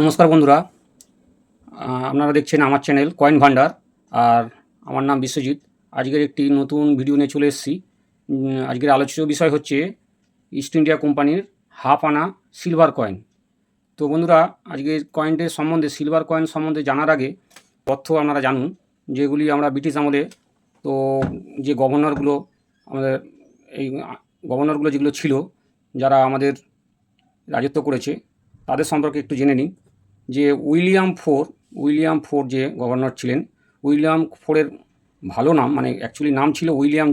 নমস্কার বন্ধুরা। আপনারা দেখছেন আমার চ্যানেল কয়েন ভান্ডার, আর আমার নাম বিশ্বজিৎ। আজকের একটি নতুন ভিডিও নিয়ে চলে এসেছি। আজকের আলোচ্য বিষয় হচ্ছে ইস্ট ইন্ডিয়া কোম্পানির হাফ আনা সিলভার কয়েন তো বন্ধুরা আজকের কয়েনটির সম্বন্ধে সিলভার কয়েন সম্বন্ধে জানার আগে তথ্য আপনারা জানুন, যেগুলি আমরা ব্রিটিশ আমলে, তো যে গভর্নরগুলো আমাদের এই গভর্নরগুলো যেগুলো ছিল, যারা আমাদের রাজত্ব করেছে, তাদের সম্পর্কে একটু জেনে নিন যে উইলিয়াম ফোর উইলিয়াম ফোর যে গভর্নর ছিলেন, উইলিয়াম ফোরের ভালো নাম মানে অ্যাকচুয়ালি নাম ছিল উইলিয়াম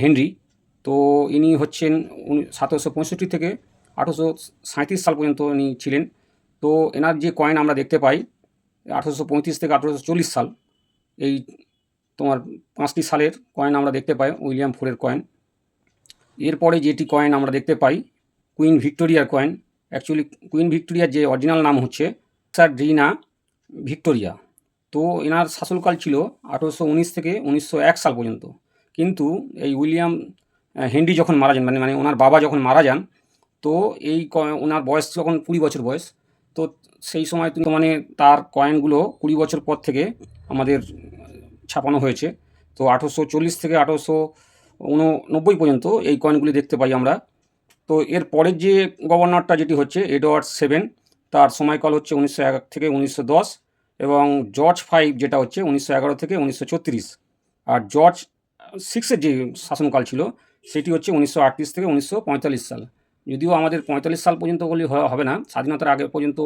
হেনরি। তো ইনি হচ্ছেন সতেরোশো পঁয়ষট্টি থেকে আঠেরোশো সাঁত্রিশ সাল পর্যন্ত ইনি ছিলেন। তো এনার যে কয়েন আমরা দেখতে পাই, আঠেরোশো পঁয়ত্রিশ থেকে আঠেরোশো চল্লিশ সাল, এই তোমার পাঁচটি সালের কয়েন আমরা দেখতে পাই, উইলিয়াম ফোরের কয়েন এরপরে যেটি কয়েন আমরা দেখতে পাই কুইন ভিক্টোরিয়ার কয়েন অ্যাকচুয়ালি কুইন ভিক্টোরিয়ার যে অরিজিনাল নাম হচ্ছে সার্ডিনা ভিক্টোরিয়া তো এনার শাসনকাল ছিল আঠেরোশো উনিশ থেকে উনিশশো এক সাল পর্যন্ত। কিন্তু এই উইলিয়াম হেনরি যখন মারা যান মানে মানে ওনার বাবা যখন মারা যান, তো এই ওনার বয়স যখন কুড়ি বছর বয়স, তো সেই সময় কিন্তু মানে তার কয়েনগুলো কুড়ি বছর পর থেকে আমাদের ছাপানো হয়েছে। তো আঠেরোশো চল্লিশ থেকে আঠেরোশো উননব্বই পর্যন্ত এই কয়েনগুলি দেখতে পাই আমরা। তো এর পরের যে গভর্নরটা যেটি হচ্ছে, এডওয়ার্ড সেভেন, তার সময়কাল হচ্ছে উনিশশো এক থেকে উনিশশো দশ এবং জর্জ ফাইভ যেটা হচ্ছে উনিশশো এগারো থেকে উনিশশো ছত্রিশ। আর জর্জ সিক্সের যে শাসনকাল ছিল, সেটি হচ্ছে উনিশশো আটত্রিশ থেকে উনিশশো পঁয়তাল্লিশ সাল। যদিও আমাদের পঁয়তাল্লিশ সাল পর্যন্ত বলি হবে না, স্বাধীনতার আগে পর্যন্ত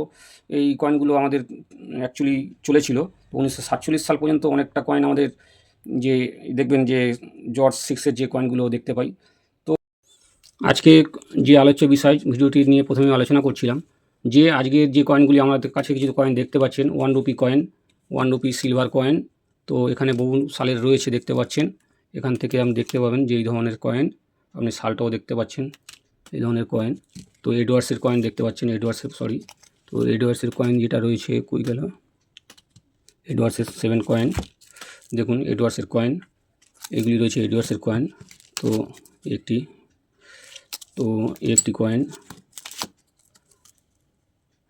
এই কয়েনগুলো আমাদের অ্যাকচুয়ালি চলেছিল। উনিশশো সাতচল্লিশ সাল পর্যন্ত অনেকটা কয়েন আমাদের যে, দেখবেন যে জর্জ সিক্সের যে কয়েনগুলো দেখতে পাই। আজকে যে আলোচ্য বিষয়, ভিডিওটি নিয়ে প্রথমে আলোচনা করছিলাম, যে আজকে যে কয়েনগুলি আমাদের কাছে কিছু কয়েন দেখতে পাচ্ছেন one rupee coin one rupee silver coin তো এখানে বহু সালের রয়েছে দেখতে পাচ্ছেন। এখান থেকে আপনি দেখতে পাবেন যে এই ধরনের কয়েন আপনি সালটাও দেখতে পাচ্ছেন, এই ধরনের কয়েন তো এডওয়ার্সের কয়েন দেখতে পাচ্ছেন এডওয়ার্সের সরি তো এডওয়ার্সের কয়েন যেটা রয়েছে, কই গেল? এডওয়ার্সের সেভেন কয়েন দেখুন এডওয়ার্সের কয়েন এগুলি রয়েছে এডওয়ার্সের কয়েন তো একটি তো একটি কয়েন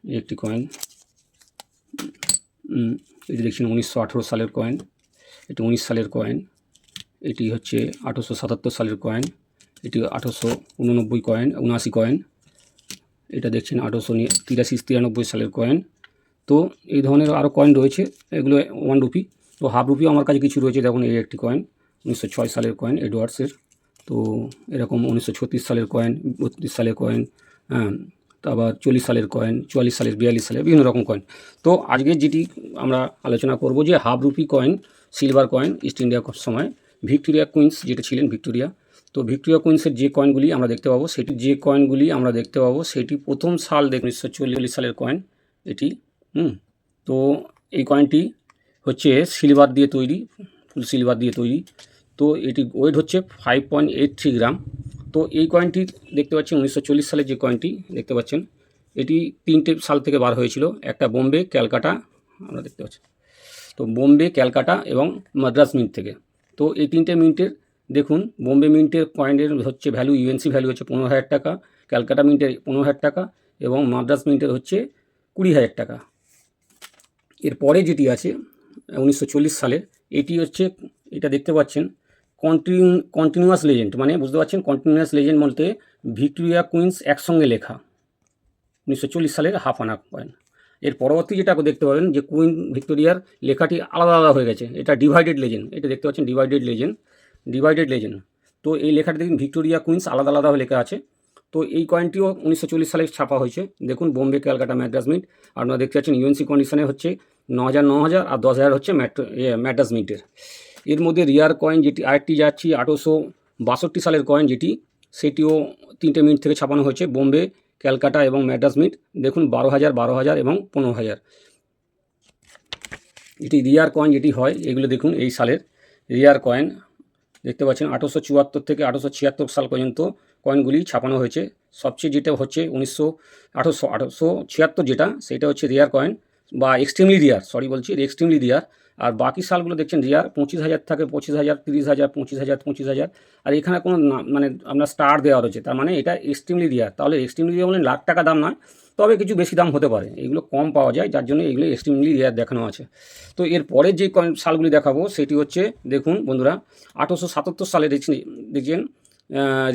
একটি কয়েন এটি দেখছেন উনিশশো আঠেরো সালের কয়েন এটি উনিশ সালের কয়েন এটি হচ্ছে আঠেরোশো সাতাত্তর সালের কয়েন এটি আঠেরোশো উননব্বই কয়েন উনআশি কয়েন এটা দেখছেন আঠেরোশো তিরাশি তিরানব্বই সালের কয়েন তো এই ধরনের আরও কয়েন রয়েছে, এগুলো ওয়ান রুপি তো হাফ রুপিও আমার কাছে কিছু রয়েছে, দেখুন এই একটি কয়েন উনিশশো ছয় সালের কয়েন এডওয়ার্ডসের তো এরকম উনিশশো ছত্রিশ সালের কয়েন, বত্রিশ সালের কয়েন হ্যাঁ তারপর চল্লিশ সালের কয়েন, চুয়াল্লিশ সালের, বিয়াল্লিশ সালের, বিভিন্ন রকম কয়েন। তো আজকে যেটি আমরা আলোচনা করব যে half rupee coin, silver coin, East India সময়, ভিক্টোরিয়া কুইন্স যেটা ছিলেন ভিক্টোরিয়া। তো ভিক্টোরিয়া কুইন্সের যে কয়েনগুলি আমরা দেখতে পাবো, সেটি যে কয়েনগুলি আমরা দেখতে পাবো, সেটি প্রথম সাল দেখ উনিশশো চল্লিশ সালের কয়েন এটি, হুম। তো এই কয়েনটি হচ্ছে সিলভার দিয়ে তৈরি, ফুল সিলভার দিয়ে তৈরি। তো এটি ওয়েট হচ্ছে five point eight three gram তো এই কয়েনটি দেখতে পাচ্ছেন উনিশশো চল্লিশ সালের যে কয়েনটি দেখতে পাচ্ছেন, এটি তিনটে সাল থেকে বার হয়েছিল, একটা বোম্বে, ক্যালকাটা, আমরা দেখতে পাচ্ছি। তো বোম্বে, ক্যালকাটা এবং মাদ্রাস মিন্ট থেকে। তো এই তিনটে মিন্টের, দেখুন, বোম্বে মিন্টের কয়েনের হচ্ছে ভ্যালু ইউএনসি ভ্যালু হচ্ছে পনেরো হাজার টাকা, ক্যালকাটা মিন্টের পনেরো হাজার টাকা এবং মাদ্রাস মিন্টের হচ্ছে কুড়ি হাজার টাকা। এরপরে যেটি আছে, উনিশশো চল্লিশ সালের এটি হচ্ছে, এটা দেখতে পাচ্ছেন কন্টিনিউ কন্টিনিউয়াস লেজেন্ড মানে বুঝতে পারছেন? কন্টিনিউয়াস লেজেন্ড বলতে ভিক্টোরিয়া কুইন্স একসঙ্গে লেখা। উনিশশো চল্লিশ সালের হাফ আনা কয়েন এর পরবর্তী যেটা দেখতে পাবেন, যে কুইন ভিক্টোরিয়ার লেখাটি আলাদা আলাদা হয়ে গেছে। এটা ডিভাইডেড লেজেন্ড এটা দেখতে পাচ্ছেন ডিভাইডেড লেজেন্ড ডিভাইডেড লেজেন্ড তো এই লেখাটা দেখুন ভিক্টোরিয়া কুইন্স আলাদা আলাদাভাবে লেখা আছে। তো এই কয়েনটিও উনিশশো চল্লিশ সালে ছাপা হয়েছে। দেখুন, বোম্বে, ক্যালকাটা, ম্যাড্রাস মিন্ট আপনারা দেখতে পাচ্ছেন ইউএনসি কন্ডিশনে হচ্ছে ন হাজার ন হাজার আর দশ হাজার হচ্ছে ম্যাট ম্যাড্রাস মিন্টের এর মধ্যে রিয়ার কয়েন যেটি আরেকটি যাচ্ছি, আঠেরোশো বাষট্টি সালের কয়েন যেটি, সেটিও তিনটে মিনিট থেকে ছাপানো হয়েছে, বোম্বে, ক্যালকাটা এবং ম্যাড্রাস মিট। দেখুন, বারো হাজার বারো হাজার এবং পনেরো হাজার। এটি রিয়ার কয়েন যেটি হয়, এগুলো দেখুন, এই সালের রিয়ার কয়েন। দেখতে পাচ্ছেন, আঠেরোশো চুয়াত্তর থেকে আঠেরোশো ছিয়াত্তর সাল পর্যন্ত কয়েনগুলি ছাপানো হয়েছে। সবচেয়ে যেটা হচ্ছে, উনিশশো আঠেরোশো আঠেরোশো ছিয়াত্তর যেটা, সেটা হচ্ছে রিয়ার কয়েন বা এক্সট্রিমলি রিয়ার, সরি বলছি, এক্সট্রিমলি রিয়ার। আর বাকি সালগুলো দেখছেন রিয়ার পঁচিশ হাজার থাকে, পঁচিশ হাজার, তিরিশ হাজার, পঁচিশ হাজার পঁচিশ হাজার। আর এখানে কোনো মানে আপনার স্টার দেওয়া রয়েছে, তার মানে এটা এক্সট্রিমলি রিয়ার তাহলে এক্সট্রিমলি রিয়ার মানে লাখ টাকা দাম নয় তবে কিছু বেশি দাম হতে পারে। এগুলো কম পাওয়া যায়, যার জন্য এগুলো এক্সট্রিমলি রিয়ার দেখানো আছে। তো এর পরের যে সালগুলি দেখাবো, সেটি হচ্ছে, দেখুন বন্ধুরা, আঠেরোশো সাতাত্তর সালে দেখছেন দেখছেন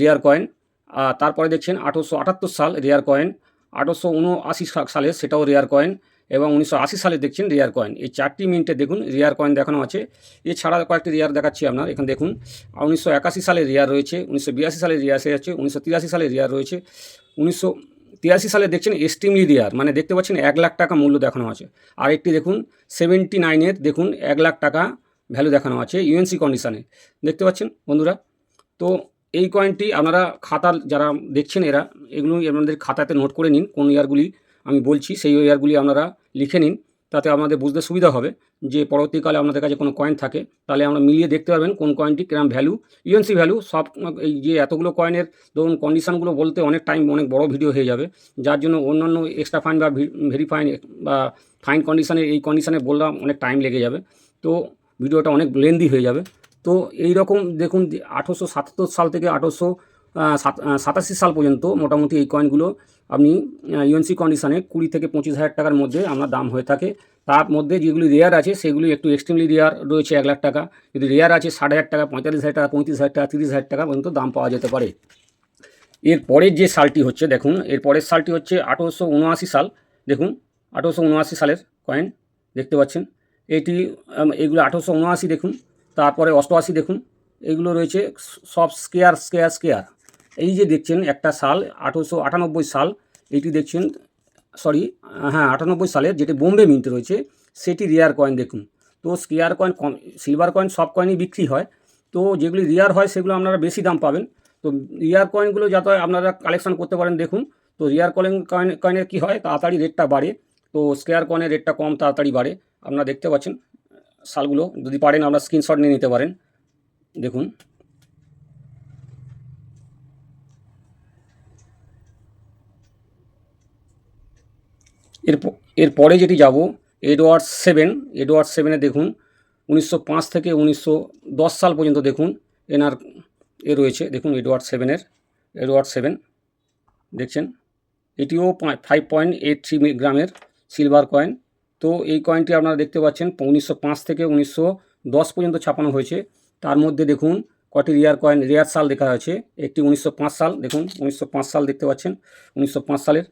রিয়ার কয়েন আর তারপরে দেখছেন আঠেরোশো আটাত্তর সাল রেয়ার কয়েন আঠেরোশো উনআশি সালে সেটাও রেয়ার কয়েন এবং উনিশশো আশি সালে দেখছেন রেয়ার কয়েন। এই চারটি মিনিটে দেখুন, রেয়ার কয়েন দেখানো আছে। এছাড়া কয়েকটি রেয়ার দেখাচ্ছি আপনার, এখানে দেখুন। উনিশশো একাশি সালে রেয়ার রয়েছে, উনিশশো বিরাশি সালে রেয়ার আছে উনিশশো তিরাশি সালে রেয়ার রয়েছে, উনিশশো তিরাশি সালে দেখছেন এস্টিমলি রেয়ার মানে দেখতে পাচ্ছেন এক লাখ টাকা মূল্য দেখানো আছে। আর একটি দেখুন, সেভেন্টি নাইনের দেখুন, এক লাখ টাকা ভ্যালু দেখানো আছে ইউএনসি কন্ডিশানে। দেখতে পাচ্ছেন বন্ধুরা? তো এই কয়েনটি আপনারা খাতার যারা দেখছেন এরা এগুলো আপনাদের খাতাতে নোট করে নিন, কোন ইয়ারগুলি আমি বলছি, সেই ইয়ারগুলি আপনারা লিখে নিন, তাতে আমাদের বুঝতে সুবিধা হবে যে পরবর্তীকালে আপনাদের কাছে কোনো কয়েন থাকে। তাহলে আমরা মিলিয়ে দেখতে পারবেন কোন কয়েনটি কিরম ভ্যালু ইউএনসি ভ্যালু সব এই যে এতগুলো কয়েনের ধরুন কন্ডিশনগুলো বলতে অনেক টাইম অনেক বড় ভিডিও হয়ে যাবে। যার জন্য অন্যান্য এক্সট্রা ফাইন বা ভেরিফাইন বা ফাইন কন্ডিশনে এই কন্ডিশনে বললাম অনেক টাইম লেগে যাবে। তো ভিডিওটা অনেক লেন্দি হয়ে যাবে। তো এই রকম দেখুন আঠেরোশো সাতাত্তর সাল থেকে আঠেরোশো সাতাশি সাল পর্যন্ত মোটামুটি এই কয়েনগুলো আপনি ইউএনসি কন্ডিশনে কুড়ি থেকে পঁচিশ হাজার টাকার মধ্যে আমরা দাম হয়ে থাকে। তার মধ্যে যেগুলি রেয়ার আছে, সেগুলি একটু এক্সট্রিমলি রেয়ার রয়েছে এক লাখ টাকা। যদি রেয়ার আছে, ষাট হাজার টাকা, পঁয়তাল্লিশ হাজার টাকা, পঁয়ত্রিশ হাজার টাকা, তিরিশ হাজার টাকা পর্যন্ত দাম পাওয়া যেতে পারে। এর পরের যে সালটি হচ্ছে, দেখুন, এর পরের সালটি হচ্ছে আঠেরোশো উনআশি সাল। দেখুন, আঠেরোশো উনআশি সালের কয়েন দেখতে পাচ্ছেন। এটি এগুলো আঠেরোশো উনআশি, দেখুন। তারপরে অষ্টআশি, দেখুন। এগুলো রয়েছে সব স্কেয়ার স্কেয়ার স্কেয়ার এই যে দেখছেন একটা সাল আঠেরোশো আটানব্বই সাল এইটি দেখছেন সরি হ্যাঁ আটানব্বই সালের যেটি বোম্বে মিন্ট রয়েছে, সেটি রিয়ার কয়েন দেখুন। তো স্কেয়ার কয়েন সিলভার কয়েন সব কয়েনই বিক্রি হয়। তো যেগুলি রিয়ার হয়, সেগুলো আপনারা বেশি দাম পাবেন। তো রিয়ার কয়েনগুলো যাতে আপনারা কালেকশন করতে পারেন, দেখুন। তো রিয়ার কয়েন কয়েন কয়েনের কী হয়, তাড়াতাড়ি রেটটা বাড়ে। তো স্কেয়ার কয়েনের রেটটা কম, তাড়াতাড়ি বাড়ে। আপনারা দেখতে পাচ্ছেন, সালগুলো যদি পারেন, আপনারা স্ক্রিনশট নিয়ে নিতে পারেন। দেখুন। এর প- এর পরে যেটি যাব এডওয়ার্ড সেভেন এডওয়ার্ড সেভেনে দেখুন, উনিশশো পাঁচ থেকে উনিশশো দশ সাল পর্যন্ত দেখুন, এনার এ রয়েছে, দেখুন এডওয়ার্ড সেভেনের এডওয়ার্ড সেভেন দেখছেন? এটিও ফাইভ পয়েন্ট এইট থ্রি গ্রামের সিলভার কয়েন তো এই কয়েনটি আপনারা দেখতে পাচ্ছেন, উনিশশো পাঁচ থেকে উনিশশো দশ পর্যন্ত ছাপানো হয়েছে। তার মধ্যে দেখুন, কটি রিয়ার কয়েন রিয়ার সাল দেখা আছে। একটি উনিশশো পাঁচ সাল, দেখুন, উনিশশো পাঁচ সাল দেখতে পাচ্ছেন, উনিশশো পাঁচ সালের।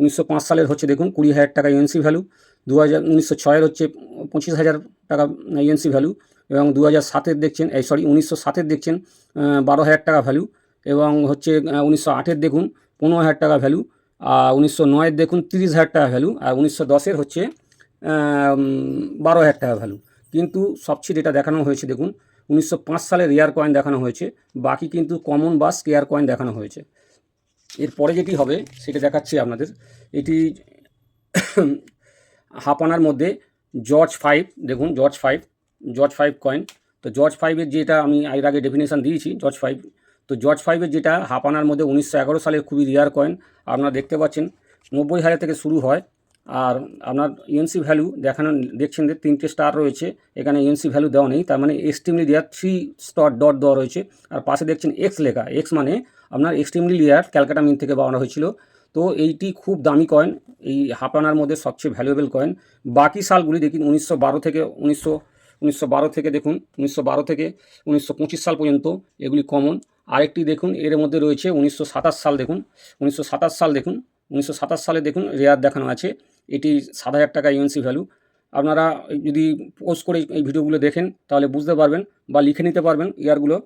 উনিশশো পাঁচ সালের হচ্ছে দেখুন কুড়ি হাজার টাকা ইউএনসি ভ্যালু দু হাজার উনিশশো ছয়ের হচ্ছে পঁচিশ হাজার টাকা ইউএনসি ভ্যালু এবং দু হাজার সাতের দেখছেন, এই সরি উনিশশো সাতের দেখছেন বারো হাজার টাকা ভ্যালু এবং হচ্ছে উনিশশো আটের দেখুন পনেরো হাজার টাকা ভ্যালু আর উনিশশো নয়ের দেখুন তিরিশ হাজার টাকা ভ্যালু আর উনিশশো দশের হচ্ছে বারো হাজার টাকা ভ্যালু কিন্তু সবচেয়ে যেটা দেখানো হয়েছে দেখুন, উনিশশো পাঁচ সালে রেয়ার কয়েন দেখানো হয়েছে, বাকি কিন্তু কমন বা স্কেয়ার কয়েন দেখানো হয়েছে। এরপরে যেটি হবে, সেটা দেখাচ্ছি আপনাদের। এটি হাফানার মধ্যে জর্জ ফাইভ দেখুন George five George five coin তো জর্জ ফাইভের যেটা আমি এর আগে ডেফিনেশান দিয়েছি জর্জ ফাইভ তো জর্জ ফাইভের যেটা হাফানার মধ্যে উনিশশো এগারো সালের খুবই রিয়ার কয়েন আপনারা দেখতে পাচ্ছেন। নব্বই হাজার থেকে শুরু হয়, আর আপনার ইউএনসি ভ্যালু দেখানো, দেখছেন যে তিনটে স্টার রয়েছে, এখানে ইউএনসি ভ্যালু দেওয়া নেই, তার মানে extremely rare three star dot দেওয়া রয়েছে। আর পাশে দেখছেন এক্স লেখা এক্স মানে আপনার এক্সট্রিমলি রিয়ার ক্যালকাটা মিন থেকে বানানো হয়েছিল। তো এইটি খুব দামি কয়েন এই হাফ আনার মধ্যে সবচেয়ে ভ্যালুয়েবল কয়েন বাকি সালগুলি দেখুন, উনিশশো বারো থেকে, উনিশশো উনিশশো থেকে দেখুন, উনিশশো বারো থেকে উনিশশো পঁচিশ সাল পর্যন্ত এগুলি কমন আরেকটি দেখুন, এর মধ্যে রয়েছে উনিশশো সাতাশ সাল দেখুন, উনিশশো সাতাশ সাল দেখুন, উনিশশো সাতাশ সালে দেখুন রেয়ার দেখানো আছে। এটি সাত হাজার টাকা ইউএনসি ভ্যালু আপনারা যদি পোস্ট করে এই ভিডিওগুলো দেখেন, তাহলে বুঝতে পারবেন বা লিখে নিতে পারবেন ইয়ারগুলো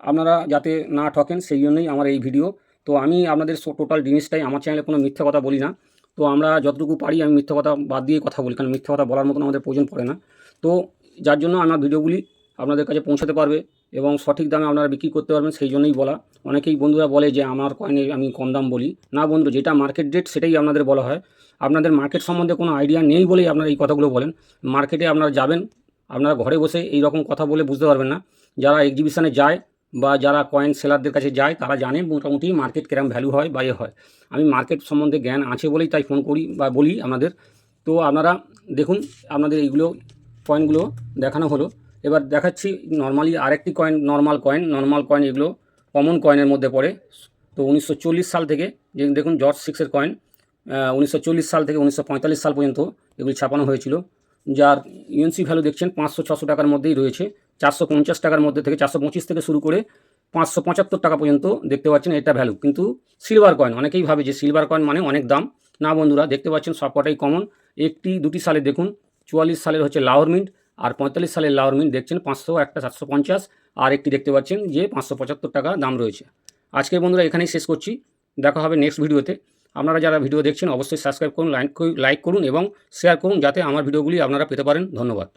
আপনারা যাতে না ঠকেন, সেই জন্যই আমার এই ভিডিও তো আমি আপনাদের টোটাল জিনিসটাই, আমার চ্যানেলে কোনো মিথ্যে কথা বলি না। তো আমরা যতটুকু পারি, আমি মিথ্যে কথা বাদ দিয়ে কথা বলি, কারণ মিথ্যে কথা বলার মতন আমাদের প্রয়োজন পড়ে না। তো যার জন্য আমার ভিডিওগুলি আপনাদের কাছে পৌঁছাতে পারবে এবং সঠিক দামে আপনারা বিক্রি করতে পারবেন, সেই জন্যই বলা। অনেকেই বন্ধুরা বলে যে, আমার কয়েনে আমি কম দাম বলি। না বন্ধু, যেটা মার্কেট রেট সেটাই আপনাদের বলা হয়। আপনাদের মার্কেট সম্বন্ধে কোনো আইডিয়া নেই বলেই আপনারা এই কথাগুলো বলেন। মার্কেটে আপনারা যাবেন, আপনারা ঘরে বসে এই রকম কথা বলে বুঝতে পারবেন না। যারা এক্সিবিশনে যায় বা যারা কয়েন সেলারদের কাছে যায়, তারা জানে মোটামুটি মার্কেট কিরম ভ্যালু হয় বা এ হয়। আমি মার্কেট সম্বন্ধে জ্ঞান আছে বলেই তাই ফোন করি বা বলি আপনাদের তো আপনারা দেখুন, আপনাদের এইগুলো কয়েনগুলো দেখানো হলো। এবার দেখাচ্ছি নর্মালি আরেকটি coin normal coin normal coin এগুলো কমন কয়েনের মধ্যে পড়ে। তো উনিশশো চল্লিশ সাল থেকে যে দেখুন জর্জ সিক্সের কয়েন উনিশশো চল্লিশ সাল থেকে উনিশশো পঁয়তাল্লিশ সাল পর্যন্ত এগুলি ছাপানো হয়েছিল। যার ইউএনসি ভ্যালু দেখছেন পাঁচশো ছশো টাকার মধ্যেই রয়েছে। চারশো পঞ্চাশ টাকার মধ্যে থেকে, চারশো পঁচিশ থেকে শুরু করে পাঁচশো পঁচাত্তর টাকা পর্যন্ত দেখতে পাচ্ছেন এটা ভ্যালু কিন্তু সিলভার কয়েন অনেকেই ভাবে যে সিলভার কয়েন মানে অনেক দাম। না বন্ধুরা, দেখতে পাচ্ছেন সবকটাই কমন একটি, দুটি সালে দেখুন, চুয়াল্লিশ সালের হচ্ছে লাহোর মিন্ট আর পঁয়তাল্লিশ সালের লাহোর মিন্ট দেখছেন পাঁচশো একটা সাতশো পঞ্চাশ আর একটি দেখতে পাচ্ছেন যে পাঁচশো পঁচাত্তর টাকা দাম রয়েছে। আজকে বন্ধুরা এখানেই শেষ করছি। দেখা হবে নেক্সট ভিডিওতে। আপনারা যারা ভিডিও দেখছেন অবশ্যই সাবস্ক্রাইব করুন লাইক লাইক করুন এবং শেয়ার করুন যাতে আমার ভিডিওগুলি আপনারা পেতে পারেন। ধন্যবাদ।